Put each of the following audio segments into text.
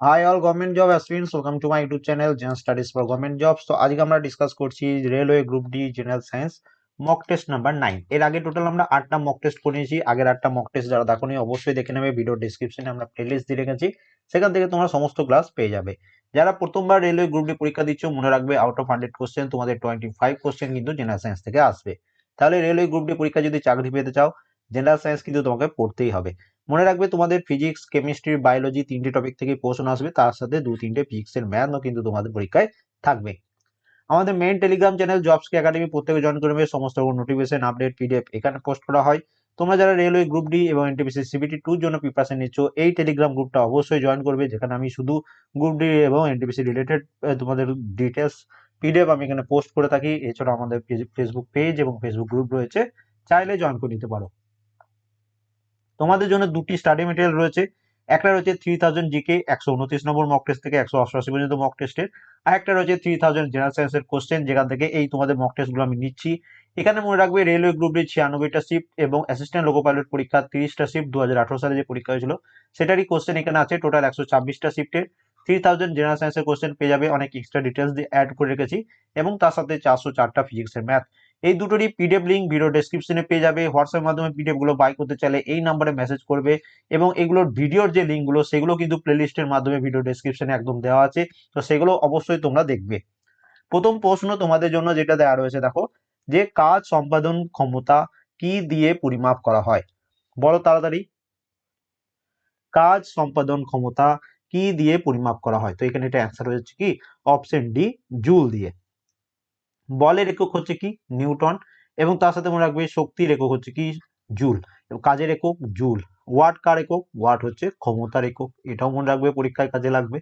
Hi all government job aspirants welcome to my YouTube channel general studies for government jobs তো আজকে আমরা discuss করছি railway group D general science mock test number nine এর আগে total আমরা আটটা mock test করিয়েছি আগের আটটা মক টেস্ট যারা দেখোনি অবশ্যই দেখে নেবে ভিডিও ডিসক্রিপশনে আমরা প্লেলিস্ট দিয়ে রেখেছি, সেখান থেকে তোমরা সমস্ত ক্লাস পেয়ে যাবে। যারা প্রথমবার রেলওয়ে গ্রুপ ডি পরীক্ষা দিচ্ছ, মনে রাখবে আউট অফ হান্ড্রেড কোশ্চেন তোমাদের টোয়েন্টি ফাইভ কোশ্চেন কিন্তু জেনারেল সায়েন্স থেকে আসবে। তাহলে রেলওয়ে গ্রুপ ডি পরীক্ষা যদি চাকরি পেতে চাও জেনারেল সায়েন্স কিন্তু তোমাকে পড়তেই হবে। মনে রাখবে তোমাদের ফিজিক্স কেমিস্ট্রি বায়োলজি তিনটে টপিক থেকে প্রশ্ন আসবে, তার সাথে দু তিনটে ফিজিক্সের ম্যাথও কিন্তু তোমাদের পরীক্ষায় থাকবে। আমাদের মেইন টেলিগ্রাম চ্যানেল জবসকে একাডেমি প্রত্যেকে জয়েন করবে সমস্ত রকম নোটিফিকেশন আপডেট পিডিএফ এখানে পোস্ট করা হয়। তোমরা যারা রেলওয়ে গ্রুপ ডি এবং এনটিপিসি সিবিটি টুর জন্য প্রিপারেশন নিচ্ছ, এই টেলিগ্রাম গ্রুপটা অবশ্যই জয়েন করবে, যেখানে আমি শুধু গ্রুপ ডি এবং এনটিপিসি রিলেটেড তোমাদের ডিটেলস পিডিএফ আমি এখানে পোস্ট করে থাকি। এছাড়া আমাদের ফেসবুক পেজ এবং ফেসবুক গ্রুপ রয়েছে, চাইলে জয়েন করে নিতে পারো। তোমাদের জন্য দুটি স্টাডি মেটেরিয়াল রয়েছে। একটা রয়েছে থ্রি থাউজেন্ড জিকে একশো উনত্রিশ নম্বর মক টেস্ট থেকে একশো অষ্টআশি পর্যন্ত মক টেস্টের আর একটা রয়েছে থ্রি থাউজেন্ড জেনারেল সায়েন্সের কোশ্চেন যেখান থেকে এই তোমাদের মক টেস্টগুলো আমি নিচ্ছি। এখানে মনে রাখবে রেলওয়ে গ্রুপের ছিয়ানব্বইটা শিফট এবং অ্যাসিস্ট্যান্ট লোকো পাইলট পরীক্ষা তিরিশটা শিফট দু হাজার আঠারো সালে যে পরীক্ষা হয়েছিল, সেটারই কোশ্চেন এখানে আছে। টোটাল একশো ছাব্বিশটা শিফটের থ্রি থাউজেন্ড জেনারেল সায়েন্সের কোশ্চেন পেয়ে যাবে। অনেক এক্সট্রা ডিটেলস দিয়ে অ্যাড করে রেখেছি। এবং তার সাথে চারশো চারটা ফিজিক্সের ম্যাথ এই দুটোরই পিডিএফ লিঙ্ক ভিডিও ডেসক্রিপশনে পেয়ে যাবে। হোয়াটসঅ্যাপ মাধ্যমে পিডিএফগুলো বাই করতে চাইলে এই নাম্বারে মেসেজ করবে এবং এগুলোর ভিডিওর যে লিঙ্কগুলো সেগুলো কিন্তু প্লেলিস্টের মাধ্যমে ভিডিও ডেসক্রিপশনে একদম দেওয়া আছে। তো সেগুলো অবশ্যই তোমরা দেখবে। প্রথম প্রশ্ন তোমাদের জন্য যেটা দেওয়া রয়েছে, দেখো, যে কাজ সম্পাদন ক্ষমতা কি দিয়ে পরিমাপ করা হয়? বলো তাড়াতাড়ি। কাজ সম্পাদন ক্ষমতা কি দিয়ে পরিমাপ করা হয়? তো এখানে এটা অ্যান্সার হয়েছে কি? অপশন ডি জুল দিয়ে। বলের একক হচ্ছে কি? নিউটন। এবং তার সাথে মনে রাখবে শক্তির একক হচ্ছে কি? জুল। এবং কাজের একক জুল। ওয়াট কার একক? ওয়াট হচ্ছে ক্ষমতার একক। এটাও মনে রাখবে পরীক্ষায় কাজে লাগবে।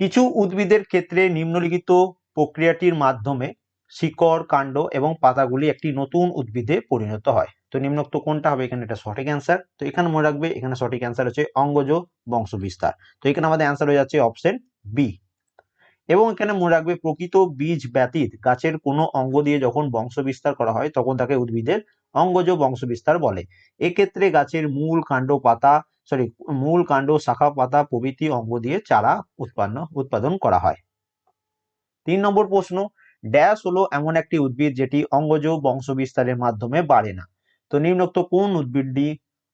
কিছু উদ্ভিদের ক্ষেত্রে নিম্নলিখিত প্রক্রিয়াটির মাধ্যমে শিকড়, কাণ্ড এবং পাতাগুলি একটি নতুন উদ্ভিদে পরিণত হয়। তো নিম্নোক্ত কোনটা হবে? এখানে এটা সঠিক অ্যান্সার তো এখানে মনে রাখবে, এখানে সঠিক অ্যান্সার হচ্ছে অঙ্গজ বংশ বিস্তার তো এখানে আমাদের অ্যান্সার হয়ে যাচ্ছে অপশন বি এবং এখানে মনে রাখবে, প্রকৃত বীজ ব্যতীত গাছের কোনো অঙ্গ দিয়ে যখন বংশ বিস্তার করা হয়, তখন তাকে উদ্ভিদের অঙ্গজ বংশ বিস্তার বলে। এক্ষেত্রে গাছের মূল কাণ্ড পাতা সরি মূল কাণ্ড, শাখা পাতা, প্রভৃতি অঙ্গ দিয়ে চারা উৎপন্ন, উৎপাদন করা হয়। তিন নম্বর প্রশ্ন, ড্যাশ হলো এমন একটি উদ্ভিদ যেটি অঙ্গজ বংশ বিস্তারের মাধ্যমে বাড়ে না। তো নিম্নোক্ত কোন উদ্ভিদটি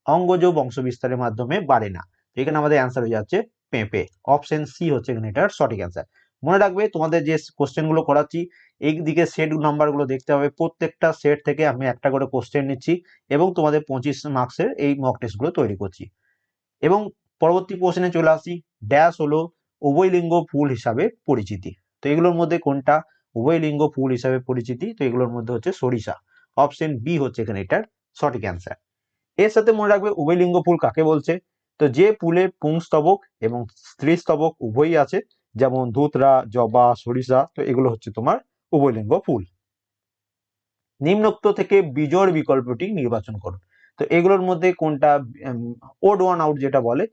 অঙ্গজ বংশ বিস্তারের মাধ্যমে বাড়ে না? এখানে আমাদের অ্যান্সার হয়ে যাচ্ছে পেঁপে। অপশন সি হচ্ছে এখানে এটার সঠিক অ্যান্সার মনে রাখবে তোমাদের যে কোশ্চেনগুলো করাচ্ছি এই দিকে সেট নাম্বারগুলো দেখতে হবে, প্রত্যেকটা সেট থেকে আমি একটা করে কোশ্চেন নিচ্ছি এবং তোমাদের পঁচিশ মার্কসের এই মক টেস্টগুলো তৈরি করছি। এবং পরবর্তী প্রশ্নে চলে আসি ড্যাশ হলো উভয়লিঙ্গ ফুল হিসাবে পরিচিতি। তো এগুলোর মধ্যে কোনটা? উভয়লিঙ্গ ফুল হিসাবে পরিচিতি, তো এগুলোর মধ্যে হচ্ছে সরিষা। অপশন বি হচ্ছে এখানে এটার সঠিক অ্যান্সার এর সাথে মনে রাখবে উভয়লিঙ্গ ফুল কাকে বলছে? তো যে ফুলে পুংস্তবক এবং স্ত্রীস্তবক উভয়ই আছে যেমন ধুতরা, জবা, সরিষা, তো এগুলো হচ্ছে তোমার উভয়লিঙ্গ ফুল। নিম্নোক্ত থেকে বিজোড় বিকল্পটি নির্বাচন করুন। তো এগুলোর মধ্যে কোনটা ওড ওয়ান আউট যেটা বলে,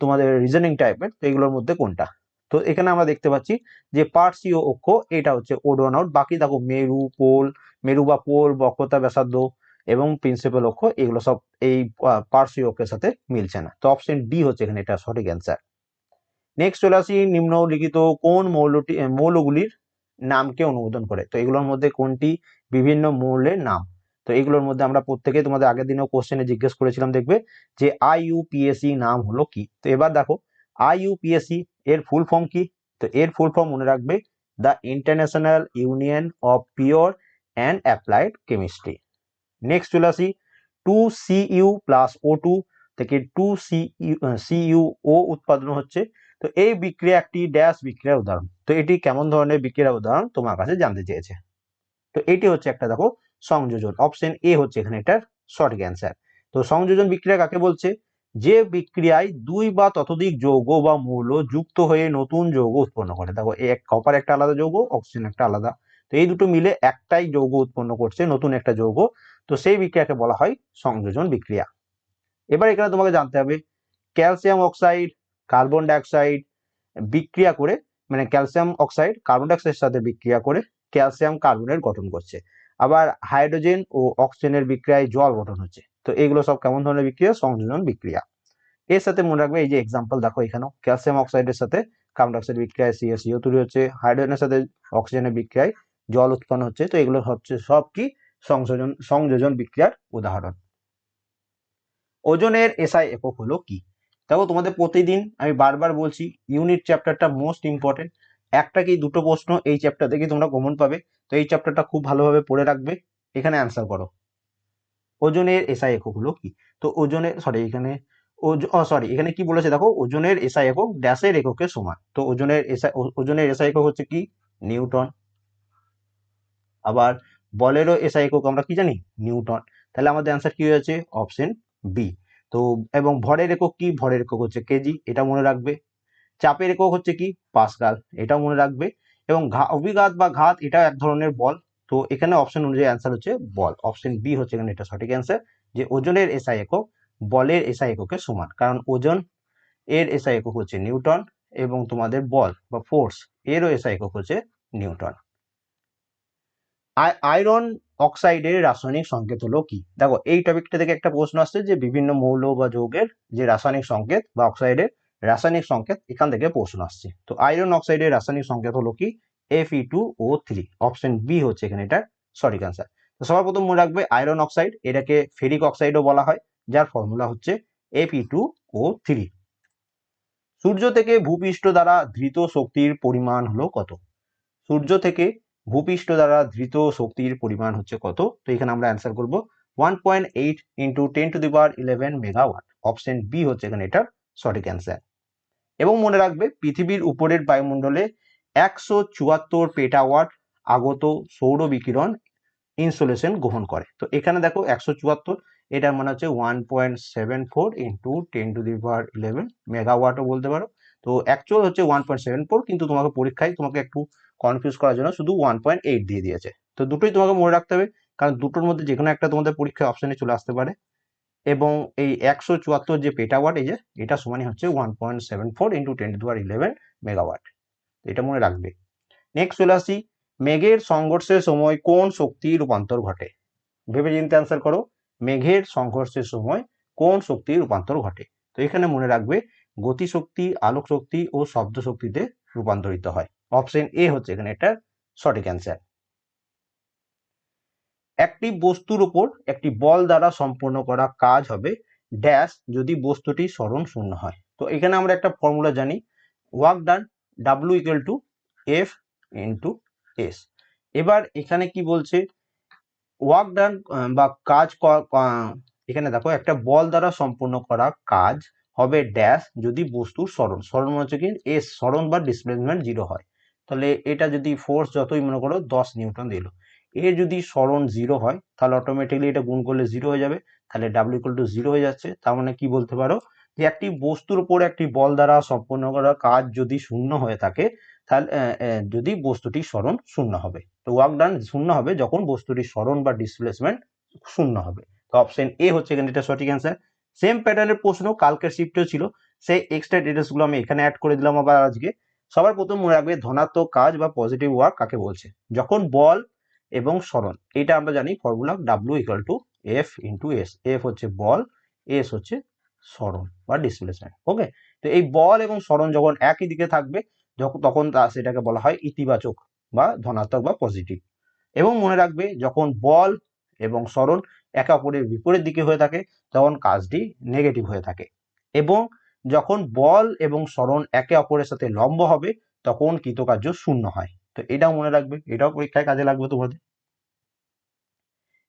তোমাদের রিজনিং টাইপের তো এগুলোর মধ্যে কোনটা? তো এখানে আমরা দেখতে পাচ্ছি যে পার্সীয় অক্ষ, এটা হচ্ছে ওড ওয়ান আউট বাকি দেখো মেরু, পোল, মেরু বা পোল, বক্রতা, ব্যাসার্ধ এবং প্রিন্সিপাল অক্ষ, এগুলো সব এই পার্সীয় অক্ষের সাথে মিলছে না। তো অপশন ডি হচ্ছে এখানে এটা সঠিক অ্যান্সার নেক্সট চলে আসি নিম্নলিখিত কোন মৌলটি মৌলগুলির নামকে অনুমোদন করে। তো এগুলোর মধ্যে কোনটি? বিভিন্ন মৌলের নাম। তো এগুলোর মধ্যে আমরা প্রত্যেকে তোমাদের আগের দিনেও কোশ্চেনে জিজ্ঞেস করেছিলাম, দেখবে? যে আইইউপিএসি নাম হলো কি? তো এবার দেখো আইইউপিএসি এর ফুল ফর্ম কি? তো এর ফুল ফর্ম মনে রাখবে the International Union of Pure and Applied Chemistry next চলে আসি two CU plus O two থেকে টু সিইউ সিইউ ও উৎপাদন হচ্ছে তো এই বিক্রিয়া একটি ড্যাশ বিক্রিয়ার উদাহরণ। তো এটি কেমন ধরনের বিক্রিয়ার উদাহরণ? তোমার কাছে জানতে চেয়েছে। তো এটি হচ্ছে একটা, দেখো, সংযোজন। অপশন এ হচ্ছে এখানে এটার শর্ট অ্যান্সার তো সংযোজন বিক্রিয়া কাকে বলছে? যে বিক্রিয়ায় দুই বা ততোধিক যৌগ বা মৌল যুক্ত হয়ে নতুন যৌগ উৎপন্ন করে। দেখো এক কপার একটা আলাদা যৌগ অক্সিজেন একটা আলাদা। তো এই দুটো মিলে একটাই যৌগ উৎপন্ন করছে, নতুন একটা যৌগ। তো সেই বিক্রিয়াকে বলা হয় সংযোজন বিক্রিয়া। এবার এখানে তোমাকে জানতে হবে ক্যালসিয়াম অক্সাইড কার্বন ডাইঅক্সাইড বিক্রিয়া করে মানে ক্যালসিয়াম অক্সাইড কার্বন ডাইঅক্সাইডের সাথে বিক্রিয়া করে ক্যালসিয়াম কার্বনের গঠন করছে। আবার হাইড্রোজেন ও অক্সিজেনের বিক্রিয়ায় জল গঠন হচ্ছে। তো এগুলো সব কেমন ধরনের বিক্রিয়া? সংযোজন বিক্রিয়া। এর সাথে মনে রাখবে, এই যে এক্সাম্পল দেখো এখানেও ক্যালসিয়াম অক্সাইডের সাথে কার্বন ডাইঅক্সাইড বিক্রিয়ায় সিএ সিও তৈরি হচ্ছে হাইড্রোজেনের সাথে অক্সিজেনের বিক্রিয়ায় জল উৎপন্ন হচ্ছে। তো এগুলো হচ্ছে সব কি? সংযোজন সংযোজন বিক্রিয়ার উদাহরণ। ওজনের এসআই একক হলো কি? দেখো তোমাদের প্রতিদিন আমি বারবার বলছি ইউনিট চ্যাপ্টারটা মোস্ট ইম্পর্টেন্ট একটা কি দুটো প্রশ্ন এই চ্যাপ্টার থেকে তোমরা কমন পাবে। তো এই চ্যাপ্টারটা খুব ভালোভাবে পড়ে রাখবে। এখানে অ্যান্সার করো। ওজনের এসআই একক হলো কি? তো ওজনের সরি এখানে সরি এখানে কি বলেছে দেখো? ওজনের এসআই একক ড্যাশের এককের সমান। তো ওজনের এসআই ওজনের এসআই একক হচ্ছে কি? নিউটন। আবার বলেরও এসআই একক আমরা কি জানি? নিউটন। তাহলে আমাদের অ্যান্সার কি হয়েছে? অপশন বি তো, এবং ভরের একক কি? ভরের একক হচ্ছে কেজি, এটা মনে রাখবে। চাপের একক হচ্ছে কি? পাসকাল, এটাও মনে রাখবে। এবং অভিঘাত বা ঘাত এটা এক ধরনের বল। তো, এখানে অপশন অনুযায়ী অ্যান্সার হচ্ছে বল। অপশন বি হচ্ছে এখানে এটা সঠিক অ্যান্সার যে ওজনের এসআই একক বলের এসআই এককের সমান। কারণ ওজন এর এসআই একক হচ্ছে নিউটন এবং তোমাদের বল বা ফোর্স এরও এসআই একক হচ্ছে নিউটন। আয়রন অক্সাইডের রাসায়নিক সংকেত হলো কি? দেখো, এই টপিকটা থেকে একটা প্রশ্ন আসছে যে বিভিন্ন মৌল বা যৌগের যে রাসায়নিক সংকেত বা অক্সাইডের রাসায়নিক সংকেত, এখান থেকে প্রশ্ন আসছে। তো আয়রন অক্সাইডের রাসায়নিক সংকেত হলো কি? F E two O three option B হচ্ছে এখানে এটা সঠিক অ্যান্সার তো সবার প্রথম মনে রাখবে আয়রন অক্সাইড এটাকে ফেরিক অক্সাইডও বলা হয়, যার ফর্মুলা হচ্ছে এপি টু ও থ্রি সূর্য থেকে ভূপৃষ্ঠ দ্বারা ধৃত শক্তির পরিমাণ হলো কত? সূর্য থেকে ভূপৃষ্ঠ দ্বারা ধৃত শক্তির পরিমাণ হচ্ছে কত? তো এখানে আমরা অ্যান্সার করব one point eight into ten to the power eleven megawatt option B হচ্ছে এখানে এটার সঠিক অ্যান্সার এবং মনে রাখবে, পৃথিবীর উপরের বায়ুমণ্ডলে একশো চুয়াত্তর পেটাওয়াট আগত সৌর বিকিরণ ইনসোলেশন গ্রহণ করে। তো এখানে দেখো একশো চুয়াত্তর, এটার মানে হচ্ছে one point seven four into ten to the power eleven মেগাওয়াটও বলতে পারো। তো অ্যাকচুয়াল হচ্ছে ওয়ান পয়েন্ট সেভেন ফোর কিন্তু তোমাকে পরীক্ষায় তোমাকে একটু কনফিউজ করার জন্য শুধু ওয়ান পয়েন্ট এইট দিয়ে দিয়েছে। তো দুটোই তোমাকে মনে রাখতে হবে, কারণ দুটোর মধ্যে যে কোনো একটা তোমাদের পরীক্ষায় অপশনে চলে আসতে পারে। এবং এই একশো চুয়াত্তর যে পেটাওয়াট এই যে, এটা সমানই হচ্ছে one point seven four into ten to power eleven megawatt এটা মনে রাখবে। নেক্সট চলে আসি, মেঘের সংঘর্ষের সময় কোন শক্তি রূপান্তর ঘটে? ভেবে চিন্তে অ্যান্সার করো, মেঘের সংঘর্ষের সময় কোন শক্তির রূপান্তর ঘটে? তো এখানে মনে রাখবে, গতিশক্তি আলোক শক্তি ও শব্দ শক্তিতে রূপান্তরিত হয়। অপশন এ হচ্ছে এখানে এটা সঠিক অ্যান্সার একটি বস্তুর উপর একটি বল দ্বারা সম্পন্ন করা কাজ হবে ড্যাশ যদি বস্তুটি স্মরণ শূন্য হয়। তো এখানে আমরা একটা ফর্মুলা জানি। Work done W equal to F into S এবার এখানে কি বলছে? ওয়ার্ক ডান বা কাজ এখানে দেখো একটা বল দ্বারা সম্পূর্ণ করা কাজ হবে ড্যাশ যদি বস্তুর স্মরণ। স্মরণ হচ্ছে কি এস স্মরণ বা ডিসপ্লেসমেন্ট জিরো হয়। তাহলে এটা যদি ফোর্স যতই মনে করো দশ নিউটন দিল এ যদি স্মরণ জিরো হয়, তাহলে অটোমেটিকলি এটা গুণ করলে জিরো হয়ে যাবে। তাহলে ডাব্লিউ ইকুয়াল টু জিরো হয়ে যাচ্ছে। তার মানে কি বলতে পারো? যে একটি বস্তুর উপর একটি বল দ্বারা সম্পন্ন করা কাজ যদি শূন্য হয়ে থাকে, তাহলে যদি বস্তুটি স্মরণ শূন্য হবে। তো ওয়ার্ক ডান শূন্য হবে যখন বস্তুটির স্মরণ বা ডিসপ্লেসমেন্ট শূন্য হবে। তো অপশন এ হচ্ছে এখানে এটা সঠিক অ্যান্সার সেম প্যাটার্নের প্রশ্ন কালকের শিফটেও ছিল। সেই এক্সট্রা ডিটেলসগুলো আমি এখানে অ্যাড করে দিলাম আবার আজকে। সবার প্রথম মনে রাখবে ধনাত্মক কাজ বা পজিটিভ ওয়ার্ক কাকে বলছে। যখন বল এবং স্মরণ এটা আমরা জানি formula W equal to F into S F হচ্ছে বল এস হচ্ছে স্মরণ বা ডিসপ্লেসমেন্ট ওকে তো এই বল এবং স্মরণ যখন একই দিকে থাকবে তখন সেটাকে বলা হয় ইতিবাচক বা ধনাত্মক বা পজিটিভ এবং মনে রাখবে যখন বল এবং স্মরণ একে অপরের বিপরীত দিকে হয়ে থাকে, তখন কাজটি নেগেটিভ হয়ে থাকে। এবং যখন বল এবং স্মরণ একে অপরের সাথে লম্ব হবে, তখন কৃতকার্য শূন্য হয়। তো এটাও মনে রাখবে, এটাও পরীক্ষায় কাজে লাগবে তোমাদের।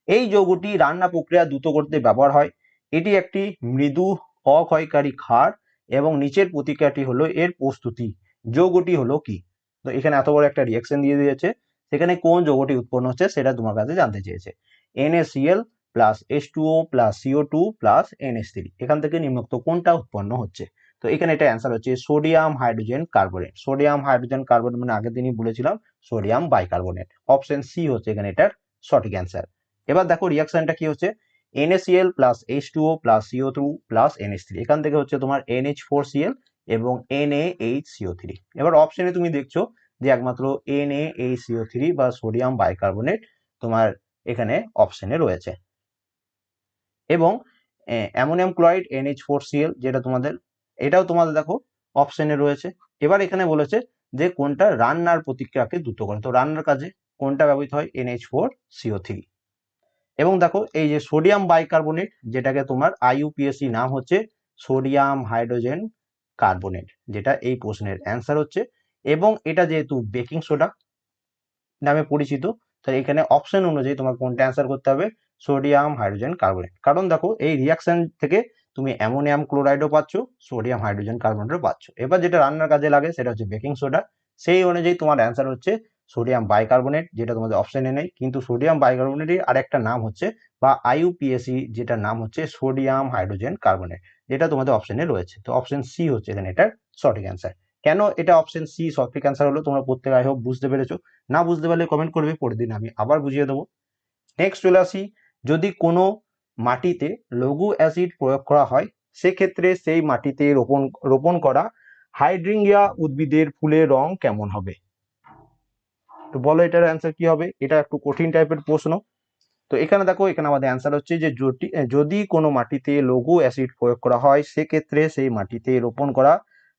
এই যৌগটি রান্না প্রক্রিয়া দ্রুত করতে ব্যবহার হয়। এটি একটি মৃদু অক্ষয়কারী ক্ষার এবং নিচের প্রতিক্রিয়াটি হলো এর প্রস্তুতি। যৌগটি হলো কি? তো এখানে এত বড় একটা রিয়াকশন দিয়ে দিয়েছে। সেখানে কোন যৌগটি উৎপন্ন হচ্ছে সেটা তোমার কাছে জানতে চেয়েছে। NaCl plus S two O plus CO two plus NS three এখান থেকে নিম্নোক্ত কোনটা উৎপন্ন হচ্ছে? তো এখানে এটা অ্যান্সার হচ্ছে sodium hydrogen carbonate sodium hydrogen carbonate মানে আগের দিনই বলেছিলাম সোডিয়াম বাইকার্বনেট অপশন সি হচ্ছে এখানে এটার সঠিক অ্যান্সার এবার দেখো রিয়াকশনটা কি হচ্ছে? NaCl plus H two O plus CO two plus NS three এখান থেকে হচ্ছে তোমার NH ফোর সিএল এবং এন এইচ সিও থ্রি এবার অপশনে তুমি দেখছ যে একমাত্র এন এইচ সিও থ্রি বা সোডিয়াম বাইকার্বনেট তোমার এখানে অপশনে রয়েছে। এবং ammonium chloride NH four CL যেটা তোমাদের, এটাও তোমাদের দেখো অপশনে রয়েছে। এবার এখানে বলেছে যে কোনটা রান্নার প্রতিক্রিয়াকে দ্রুত করে। তো রান্নার কাজে কোনটা ব্যবহৃত হয়? NH four CO three. এবং দেখো এই যে সোডিয়াম বাইকার্বনেট যেটাকে তোমার আইইউপিএসসি নাম হচ্ছে সোডিয়াম হাইড্রোজেন কার্বনেট, যেটা এই প্রশ্নের অ্যান্সার হচ্ছে। এবং এটা যেহেতু বেকিং সোডা নামে পরিচিত, তাই এখানে অপশন অনুযায়ী তোমার কোনটা অ্যান্সার করতে হবে? সোডিয়াম হাইড্রোজেন কার্বনেট কারণ দেখো, এই রিয়াকশন থেকে তুমি অ্যামোনিয়াম ক্লোরাইডও পাচ্ছ সোডিয়াম হাইড্রোজেন কার্বনেটও পাচ্ছ। এবার যেটা রান্নার কাজে লাগে, সেটা হচ্ছে বেকিং সোডা সেই অনুযায়ী তোমার অ্যান্সার হচ্ছে সোডিয়াম বাইকার্বনেট যেটা তোমাদের অপশনে নেই। কিন্তু সোডিয়াম বাইকার্বনেটের আর একটা নাম হচ্ছে, বা আইইউপিএসি যেটার নাম হচ্ছে সোডিয়াম হাইড্রোজেন কার্বনেট যেটা তোমাদের অপশনে রয়েছে। তো অপশন সি হচ্ছে এখানে এটার সঠিক অ্যান্সার কেন এটা অপশন সি সঠিক অ্যান্সার হলো, তোমরা প্রত্যেক আই হোপ বুঝতে পেরেছ। না বুঝতে পারলে কমেন্ট করবে, পরের দিন আমি আবার বুঝিয়ে দেবো। নেক্সট চলে আসি যদি কোনো মাটিতে লঘু অ্যাসিড প্রয়োগ করা হয়, সেক্ষেত্রে সেই মাটিতে রোপণ রোপণ করা হাইড্রিঙ্গিয়া উদ্ভিদের ফুলের রং কেমন হবে? তো বলো এটার অ্যান্সার কি হবে? এটা একটু কঠিন টাইপের প্রশ্ন। তো এখানে দেখো, এখানে আমাদের অ্যান্সার হচ্ছে যে যদি কোনো মাটিতে লঘু অ্যাসিড প্রয়োগ করা হয়, সেক্ষেত্রে সেই মাটিতে রোপণ করা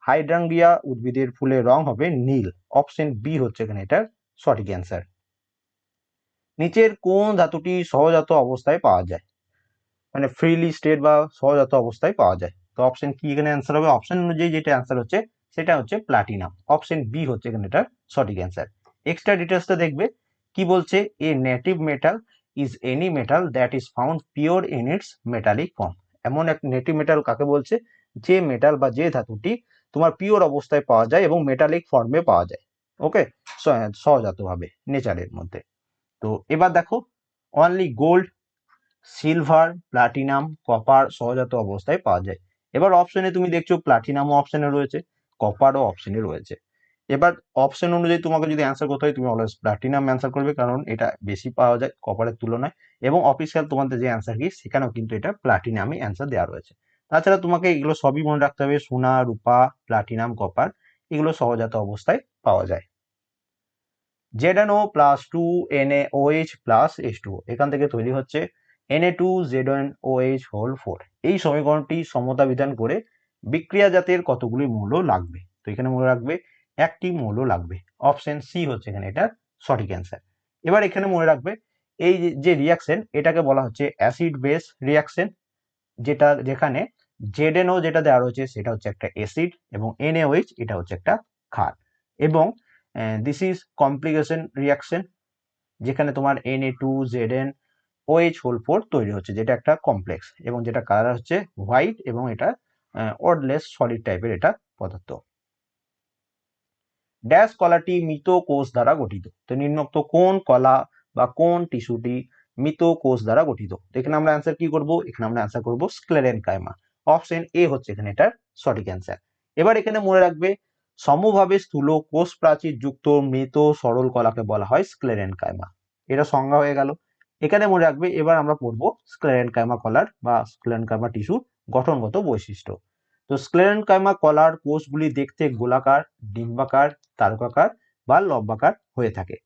হাইড্রাঙ্গিয়া উদ্ভিদের ফুলের রং হবে নীল। অপশন বি হচ্ছে এখানে এটার সঠিক অ্যান্সার নিচের কোন ধাতুটি সহজাত অবস্থায় পাওয়া যায়? মানে ফ্রিলি স্টেট বা সহজাত অবস্থায় পাওয়া যায়। তো অপশন কি এখানে অ্যান্সার হবে? অপশন অনুযায়ী যেটা অ্যান্সার হচ্ছে, সেটা হচ্ছে প্লাটিনাম অপশন বি হচ্ছে এখানে এটার সঠিক অ্যান্সার এক্সট্রা ডিটেলসটা দেখবে। কি বলছে? A native metal is any metal that is found pure in its metallic form এমন এক নেটিভ মেটাল কাকে বলছে? যে মেটাল বা যে ধাতুটি তোমার পিওর অবস্থায় পাওয়া যায় এবং মেটালিক ফর্মে পাওয়া যায়। ওকে সহজাতভাবে নেচারের মধ্যে। তো এবার দেখো only gold silver platinum copper সহজাত অবস্থায় পাওয়া যায়। এবার অপশনে তুমি দেখছ প্লাটিনামও অপশনে রয়েছে কপারও অপশনে রয়েছে। এবার অপশন অনুযায়ী তোমাকে যদি অ্যান্সার করতে হয়, তুমি অলওয়েজ প্লাটিনাম অ্যান্সার করবে, কারণ এটা বেশি পাওয়া যায় কপারের তুলনায়। এবং অফিসিয়াল তোমাদের যে অ্যান্সার কি, সেখানেও কিন্তু এটা প্লাটিনামই অ্যান্সার দেওয়া রয়েছে। তাছাড়া তোমাকে এগুলো সবই মনে রাখতে হবে, সোনা, রূপা প্লাটিনাম কপার এগুলো সহজাত অবস্থায় পাওয়া যায়। Z N O plus two N A O H plus S two এখান থেকে তৈরি হচ্ছে N A two Z N O H whole four এই সমীকরণটি সমতা বিধান করে বিক্রিয়া জাতের কতগুলি মৌল লাগবে। তো এখানে মনে রাখবে একটি মৌল লাগবে। অপশন সি হচ্ছে এখানে এটার সঠিক অ্যান্সার এবার এখানে মনে রাখবে এই যে রিয়াকশন এটাকে বলা হচ্ছে অ্যাসিড বেস রিয়াকশন যেটা, যেখানে জেডএনও যেটা দেওয়া রয়েছে সেটা হচ্ছে একটা অ্যাসিড এবং এনএওএইচ এটা হচ্ছে একটা ক্ষার। এবং দিস ইজ কমপ্লিকেশন রিয়াকশন যেখানে তোমার N A two Z N O H whole four তৈরি হচ্ছে, যেটা একটা কমপ্লেক্স এবং যেটা কালার হচ্ছে হোয়াইট এবং এটা অর্ডলেস সলিড টাইপের এটা পদার্থ। ড্যাশ কলাটি মৃত কোষ দ্বারা গঠিত। তো নিম্নোক্ত কোন কলা বা কোন টিস্যুটি মৃত কোষ দ্বারা গঠিত? এখানে আমরা অ্যান্সার কি করব? এখানে আমরা অ্যান্সার করব স্ক্লেরেন কাইমা অপশন এ হচ্ছে এখানে এটার সঠিক অ্যান্সার এবার এখানে মনে রাখবে সমভাবে স্থূল কোষ প্রাচীর যুক্ত মৃত সরল কলাকে বলা হয় স্ক্লেরেন কাইমা এটা সংজ্ঞা হয়ে গেল। এখানে মনে রাখবে, এবার আমরা পড়ব স্ক্লেরেন কাইমা কলার বা স্ক্লেরেন কাইমা টিস্যুর গঠনগত বৈশিষ্ট্য। তো স্ক্লেরেন কাইমা কলার কোষগুলি দেখতে গোলাকার, ডিম্বাকার, তারকাকার বা লম্বাকার হয়ে থাকে।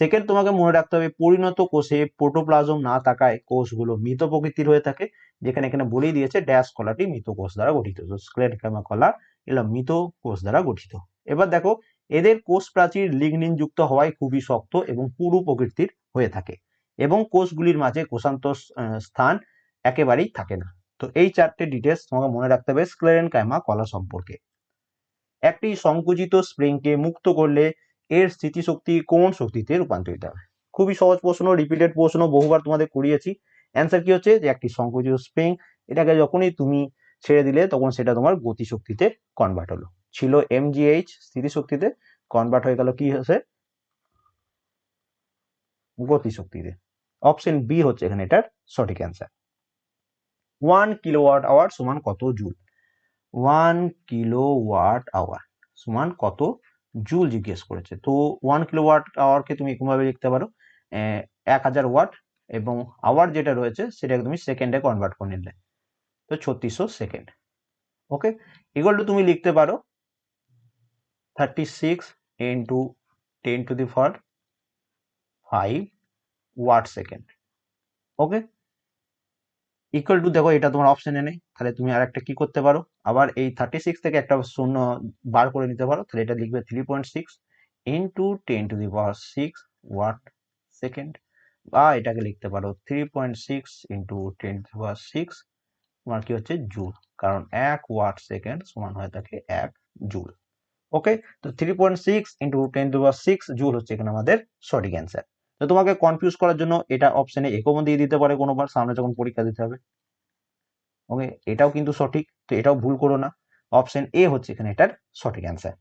সেকেন্ড তোমাকে মনে রাখতে হবে, পরিণত কোষে প্রোটোপ্লাজম না থাকায় কোষগুলো মৃত প্রকৃতির হয়ে থাকে, যেখানে এখানে বলেই দিয়েছে ড্যাশ কলাটি মৃত কোষ দ্বারা গঠিত। স্ক্লেরেন কাইমা কলা এগুলো মৃত কোষ দ্বারা গঠিত। এবার দেখো, এদের কোষ প্রাচীর লিগনিন যুক্ত হওয়ায় খুবই শক্ত এবং পুরু প্রকৃতির হয়ে থাকে এবং কোষগুলির মাঝে কোষান্ত স্থান একেবারেই থাকে না। তো এই চারটে ডিটেলস তোমাকে মনে রাখতে হবে স্ক্লেরেন কাইমা কলা সম্পর্কে। একটি সংকুচিত স্প্রিংকে মুক্ত করলে এর স্থিতিশক্তি কোন শক্তিতে রূপান্তরিত হবে? খুবই সহজ প্রশ্ন রিপিটেড প্রশ্ন, বহুবার তোমাদের করিয়েছি। অ্যান্সার কি হচ্ছে? যে একটি সংকুচিত স্প্রিং এটাকে যখনই তুমি ছেড়ে দিলে তখন সেটা তোমার গতিশক্তিতে কনভার্ট হলো। ছিল এমজিএইচ স্থিতিশক্তিতে কনভার্ট হয়ে গেল কি হচ্ছে? গতিশক্তিতে। অপশন বি হচ্ছে এখানে এটার সঠিক অ্যান্সার ওয়ান কিলোওয়াট আওয়ার সমান কত জুল ওয়ান কিলোওয়াট আওয়ার সমান কত জুল জিজ্ঞেস করেছে। তো ওয়ান কিলোওয়াট আওয়ারকে তুমি কোনোভাবে লিখতে পারো। এক হাজার ওয়াট এবং আওয়ার যেটা রয়েছে সেটাকে তুমি সেকেন্ডে কনভার্ট করে নিলে। তো ছত্রিশশো সেকেন্ড ওকে ইকুয়াল টু তুমি লিখতে পারো thirty six into ten to the four five watt second okay equal to দেখো এটা তোমার অপশানে নেই, তাহলে তুমি আর একটা কি করতে পারো? আবার এই থার্টি সিক্স থেকে একটা শূন্য বার করে নিতে পারো, তাহলে এটা লিখবে three point six into ten to the power six watt second বা এটাকে লিখতে পারো three point six into ten to the power six তোমার কি হচ্ছে? জুল। কারণ এক ওয়াট সেকেন্ড সমান হয়ে থাকে এক জুল। ওকে? তো three point six into ten to six joule হচ্ছে এখানে আমাদের সঠিক অ্যান্সার তো তোমাকে কনফিউজ করার জন্য এটা অপশনে একমও দিয়ে দিতে পারে কোনোবার সামনে যখন পরীক্ষা দিতে হবে। ওকে? এটাও কিন্তু সঠিক, তো এটাও ভুল করো না। অপশন এ হচ্ছে এখানে এটার সঠিক অ্যান্সার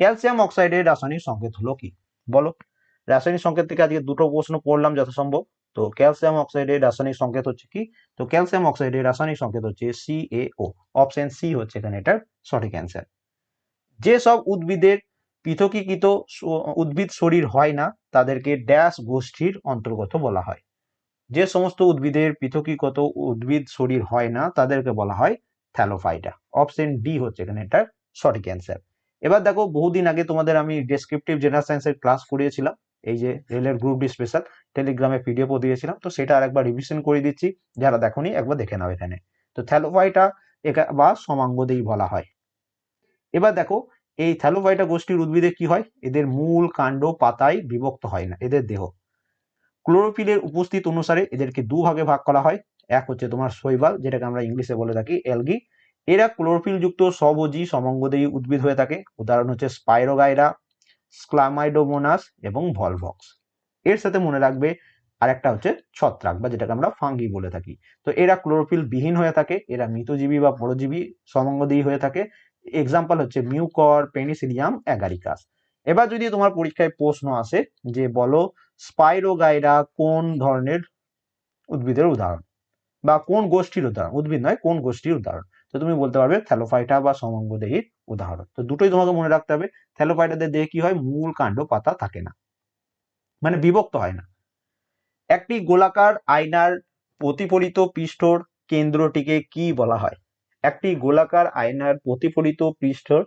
ক্যালসিয়াম অক্সাইডের রাসায়নিক সংকেত হলো কি? বলো। রাসায়নিক সংকেত থেকে আজকে দুটো প্রশ্ন পড়লাম যথাসম্ভব। তো ক্যালসিয়াম অক্সাইডের রাসায়নিক সংকেত হচ্ছে কি? তো ক্যালসিয়াম অক্সাইডের রাসায়নিক সংকেত হচ্ছে সিএও অপশন সি হচ্ছে এখানে এটার সঠিক অ্যান্সার যে সব উদ্ভিদের পৃথকীকৃত উদ্ভিদ শরীর হয় না, তাদেরকে ড্যাশ গোষ্ঠীর অন্তর্গত বলা হয়। যে সমস্ত উদ্ভিদের পৃথকীকৃত উদ্ভিদ শরীর হয় না, তাদেরকে বলা হয় থ্যালোফাইটা অপশন ডি হচ্ছে এখানে এটার সঠিক অ্যান্সার এবার দেখো বহুদিন আগে তোমাদের আমি ডেসক্রিপটিভ জেনারেল সায়েন্সের ক্লাস করিয়েছিলাম। এই যে রেলের গ্রুপ ডি স্পেশাল টেলিগ্রামে পিডিএফও দিয়েছিলাম। তো সেটা আরেকবার রিভিশন করে দিচ্ছি, যারা দেখোনি একবার দেখে নাও এখানে। তো থ্যালোফাইটা বা সমাঙ্গদেই বলা হয়। এবার দেখো, এই থ্যালোফাইটা গোষ্ঠীর উদ্ভিদে কি হয়? এদের মূল কাণ্ড পাতায় বিভক্ত হয় না, এদের দেহ। ক্লোরোফিলের উপস্থিত অনুসারে এদেরকে দু ভাগে করা হয়। এক হচ্ছে তোমার শৈবাল, যেটাকে আমরা ইংলিশে বলে থাকি এলগি এরা ক্লোরোফিল যুক্ত সবজি সমঙ্গদেয়ী উদ্ভিদ হয়ে থাকে। উদাহরণ হচ্ছে স্পাইরোগাইরা স্ক্লামাইডোমোনাস এবং ভলভক্স। এর সাথে মনে রাখবে আরেকটা হচ্ছে ছত্রাক বা যেটাকে আমরা ফাঙ্গি বলে থাকি। তো এরা ক্লোরোফিল বিহীন হয়ে থাকে, এরা মৃতজীবী বা পরজীবী সমঙ্গদেয়ী হয়ে থাকে। এক্সাম্পল হচ্ছে মিউকর, পেনিসিলিয়াম, অ্যাগারিকাস। এবার যদি তোমার পরীক্ষায় প্রশ্ন আসে যে বলো স্পাইরোগাইরা কোন ধরনের উদ্ভিদের উদাহরণ? বা কোন গোষ্ঠীর উদাহরণ? উদ্ভিদ নয়, কোন গোষ্ঠীর উদাহরণ? তো তুমি বলতে পারবে থ্যালোফাইটা বা সমঙ্গদেহীর উদাহরণ। তো দুটোই তোমাকে মনে রাখতে হবে। থ্যালোফাইটাদের দেহে কি হয়? মূল কাণ্ড পাতা থাকে না। মানে বিভক্ত হয় না। একটি গোলাকার আয়নার প্রতিফলিত পৃষ্ঠর কেন্দ্রটিকে কি বলা হয়? একটি গোলাকার আয়নার প্রতিফলিত পৃষ্ঠর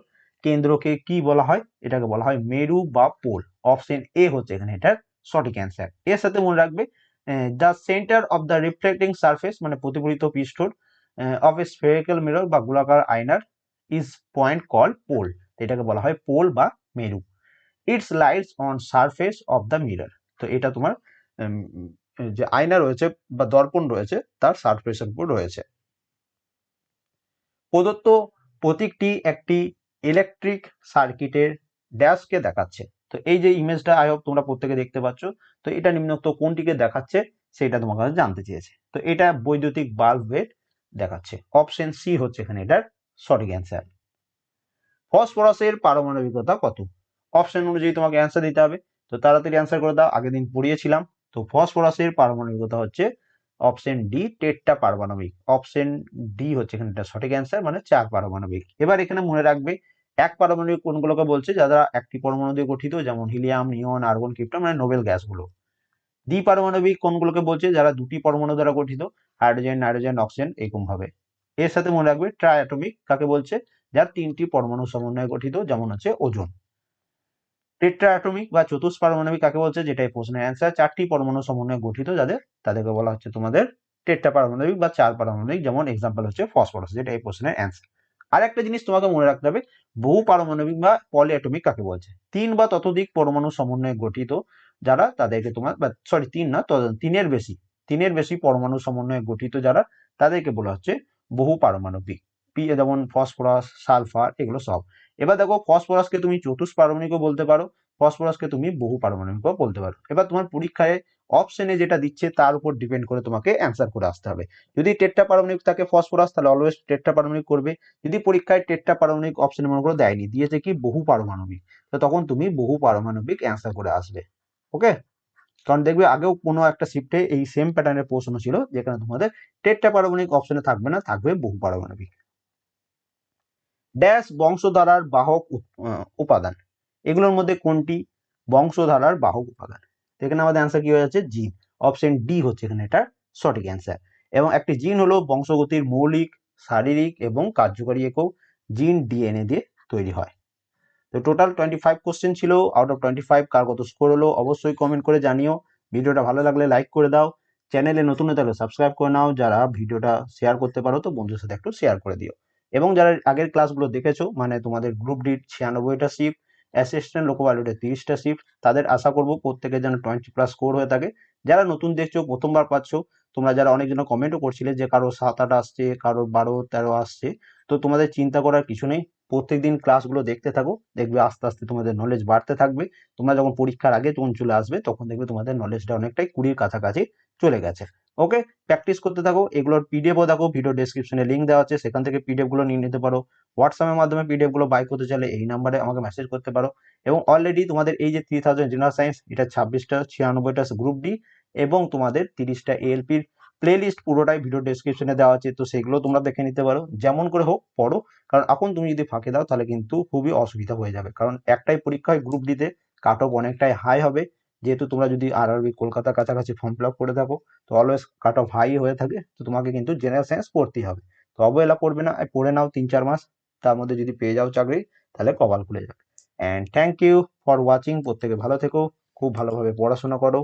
কেন্দ্রকে কি বলা হয়? এটাকে বলা হয় মেরু বা পোল। অপশন এ হচ্ছে এখানে এটার সঠিক অ্যান্সার এর সাথে মনে রাখবে the centre of the reflecting surface মানে প্রতিফলিত পৃষ্ঠর অফ এ স্ফেরিক্যাল মিরর বা গোলাকার আয়নার ইজ পয়েন্ট কল পোল এটাকে বলা হয় পোল বা মেরু। It's lights on surface of the mirror তো এটা তোমার যে আয়না রয়েছে বা দর্পণ রয়েছে, তার সারফেসের উপর রয়েছে। প্রদত্ত প্রতীকটি একটি ইলেকট্রিক সার্কিটের ড্যাশকে দেখাচ্ছে। তো এই যে ইমেজটা আই হোপ তোমরা প্রত্যেকে দেখতে পাচ্ছ, তো এটা নিম্নোক্ত কোনটিকে দেখাচ্ছে, সেটা তোমার কাছে জানতে চেয়েছে। তো এটা বৈদ্যুতিক বাল্বের দেখাচ্ছে। অপশন সি হচ্ছে এখানে এটার সঠিক অ্যান্সার ফসফরাসের পারমাণবিকতা কত? অপশন অনুযায়ী তোমাকে অ্যান্সার দিতে হবে। তো তাড়াতাড়ি অ্যান্সার করে দাও, আগের দিন পড়িয়েছিলাম। তো ফসফরাসের পারমাণবিকতা হচ্ছে অপশন ডি টেটটা পারমাণবিক অপশন ডি হচ্ছে এখানে এটা সঠিক অ্যান্সার মানে চার পারমাণবিক। এবার এখানে মনে রাখবে, এক পারমাণবিক কোনগুলোকে বলছে? যারা একটি পরমাণু দিয়ে গঠিত, যেমন হিলিয়াম, নিয়ন, আর্গন ক্রিপ্টন মানে নোবেল গ্যাসগুলো। দ্বিপারমাণবিক কোনগুলোকে বলছে যারা দুটি পরমাণু দ্বারা গঠিত, হাইড্রোজেন, নাইট্রোজেন, অক্সিজেন এরকম ভাবে। এর সাথে মনে রাখবে ট্রায়াটমিক কাকে বলছে? যার তিনটি পরমাণু সমন্বয়ে গঠিত, যেমন হচ্ছে ওজন। টেট্রাঅ্যাটমিক বা চতুষ্পারমাণবিক কাকে বলছে? যেটা এই প্রশ্নের অ্যান্সার চারটি পরমাণু সমন্বয়ে গঠিত যাদের, তাদেরকে বলা হচ্ছে তোমাদের টেট্রা পারমাণবিক বা চার পারমাণবিক যেমন এক্সাম্পল হচ্ছে ফসফরাস যেটা এই প্রশ্নের অ্যান্সার আর একটা জিনিস তোমাকে মনে রাখতে হবে বহু পারমাণবিক বা পলিঅ্যাটমিক কাকে বলছে? তিন বা ততোধিক পরমাণু সমন্বয়ে গঠিত যারা তাদেরকে তোমার, বা সরি তিন না তিনের বেশি তিনের বেশি পরমাণু সমন্বয়ে গঠিত যারা, তাদেরকে বলা হচ্ছে বহু পারমাণবিক পি যেমন ফসফরাস, সালফার, এগুলো সব। এবার দেখো, ফসফরাসকে তুমি চতুষ্পারমাণবিকও বলতে পারো, ফসফরাসকে তুমি বহু পারমাণবিকও বলতে পারো। এবার তোমার পরীক্ষায় অপশনে যেটা দিচ্ছে, তার উপর ডিপেন্ড করে তোমাকে অ্যান্সার করে আসতে হবে। যদি টেট্টা পারমাণবিক থাকে ফসফরাস, তাহলে অলওয়েজ টেট্টা পারমাণবিক করবে। যদি পরীক্ষায় টেট্টা পারমাণবিক অপশনে মনে করে দেয়নি, দিয়েছে কি? বহু পারমাণবিক। তো তখন তুমি বহু পারমাণবিক অ্যান্সার করে আসবে। ওকে কারণ দেখবে আগেও কোনো একটা শিফটে এই সেম প্যাটার্নের প্রশ্ন ছিল, যেখানে তোমাদের টেট্টা পারমাণবিক অপশনে থাকবে না, থাকবে বহু পারমাণবিক। ড্যাশ বংশধারার বাহক উপ- উপাদান। এগুলোর মধ্যে কোনটি? বংশধারার বাহক উপাদান। এখানে আমাদের অ্যান্সার কি হয়ে যাচ্ছে? জিন অপশন ডি হচ্ছে এখানে এটা সঠিক অ্যান্সার এবং একটি জিন হলো বংশগতির মৌলিক, শারীরিক এবং কার্যকরী একক জিন ডিএনএ দিয়ে তৈরি হয়। তো টোটাল টোয়েন্টি ফাইভ কোশ্চেন ছিল আউট অফ টোয়েন্টি ফাইভ কার কত স্কোর হলো, অবশ্যই কমেন্ট করে জানিও। ভিডিওটা ভালো লাগলে লাইক করে দাও। চ্যানেলে নতুন হয়ে থাকলে সাবস্ক্রাইব করে নাও। যারা ভিডিওটা শেয়ার করতে পারো তো বন্ধুর সাথে একটু শেয়ার করে দিও। এবং যারা আগের ক্লাসগুলো দেখেছ মানে তোমাদের গ্রুপ ডি ছিয়ানব্বইটা শিফট অ্যাসিস্ট্যান্ট লোকো পাইলটের তিরিশটা শিফট তাদের আশা করব প্রত্যেকের যেন টোয়েন্টি প্লাস স্কোর হয়ে থাকে। যারা নতুন দেখছ, প্রথমবার পাচ্ছ, তোমরা যারা অনেকজন কমেন্টও করছিলে যে কারও সাত আট আসছে, কারও বারো তেরো আসছে, তো তোমাদের চিন্তা করার কিছু নেই। প্রত্যেকদিন ক্লাসগুলো দেখতে থাকো, দেখবে আস্তে আস্তে তোমাদের নলেজ বাড়তে থাকবে। তোমরা যখন পরীক্ষার আগে যখন চলে আসবে, তখন দেখবে তোমাদের নলেজটা অনেকটাই কুড়ির কাছাকাছি চলে গেছে। ওকে প্র্যাকটিস করতে থাকো, এগুলোর পিডিএফও দেখো ভিডিও ডেসক্রিপশনে লিঙ্ক দেওয়া আছে, সেখান থেকে পিডিএফগুলো নিয়ে নিতে পারো। হোয়াটসঅ্যাপের মাধ্যমে পিডিএফগুলো বাই করতে চাইলে এই নাম্বারে আমাকে মেসেজ করতে পারো। এবং অলরেডি তোমাদের এই যে থ্রি থাউজেন্ড জেনারেল সায়েন্স এটা ছাব্বিশটা, ছিয়ানব্বইটা গ্রুপ ডি এবং তোমাদের তিরিশটা এএলপির প্লে লিস্ট পুরোটাই ভিডিও ডেসক্রিপশনে দেওয়া আছে, তো সেগুলো তোমরা দেখে নিতে পারো। যেমন করে হোক, পড়ো। কারণ এখন তুমি যদি ফাঁকে দাও, তাহলে কিন্তু খুবই অসুবিধা হয়ে যাবে। কারণ একটাই পরীক্ষা হয় গ্রুপ ডিতে কাট অফ অনেকটাই হাই হবে। যেহেতু তোমরা যদি আর আরবি কলকাতার কাছাকাছি ফর্ম ফিল করে থাকো, তো অলওয়েজ কাট অফ হাই হয়ে থাকে, তো তোমাকে কিন্তু জেনারেল সায়েন্স পড়তেই হবে। তো অবহেলা করবে না পড়ে নাও তিন চার মাস, তার মধ্যে যদি পেয়ে যাও চাকরি, তাহলে কপাল খুলে যাবে। And thank you for watching প্রত্যেকে ভালো থেকো, খুব ভালোভাবে পড়াশোনা করো।